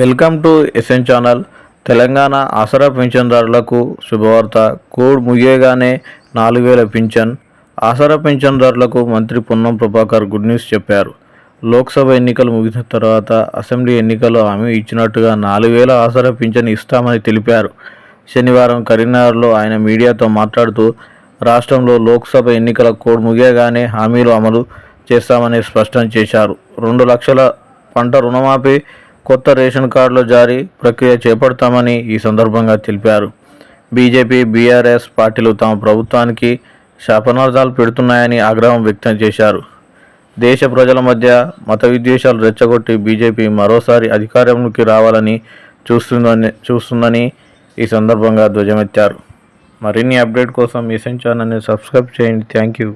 Welcome to SN channel. Telangana Aasara పింఛన్దారులకు శుభవార్త. Code ముగియగానే నాలుగు వేల పింఛన్. ఆసరా పింఛన్దారులకు మంత్రి పొన్నం ప్రభాకర్ గుడ్ న్యూస్ చెప్పారు. లోక్సభ ఎన్నికలు ముగిసిన తర్వాత అసెంబ్లీ ఎన్నికల్లో హామీ ఇచ్చినట్టుగా నాలుగు వేల ఆసరా పింఛన్ ఇస్తామని తెలిపారు. శనివారం కరీంనగర్లో ఆయన మీడియాతో మాట్లాడుతూ రాష్ట్రంలో లోక్సభ ఎన్నికల కోడ్ ముగియగానే హామీలు అమలు చేస్తామని స్పష్టం చేశారు. రెండు లక్షల పంట రుణమాఫీ కొత్త రేషన్ కార్డుల జారీ ప్రక్రియ చేపడతామని ఈ సందర్భంగా తెలిపారు. బీజేపీ బీఆర్ఎస్ పార్టీలు తమ ప్రభుత్వానికి శాపనార్థాలు పెడుతున్నాయని ఆగ్రహం వ్యక్తం చేశారు. దేశ ప్రజల మధ్య మత విద్వేషాలు రెచ్చగొట్టి బీజేపీ మరోసారి అధికారంలోకి రావాలని చూస్తుందని చూస్తుందని ఈ సందర్భంగా ధ్వజమెత్తారు. మరిన్ని అప్డేట్ కోసం ఎస్ఎన్ ఛానల్ని సబ్స్క్రైబ్ చేయండి. Thank you.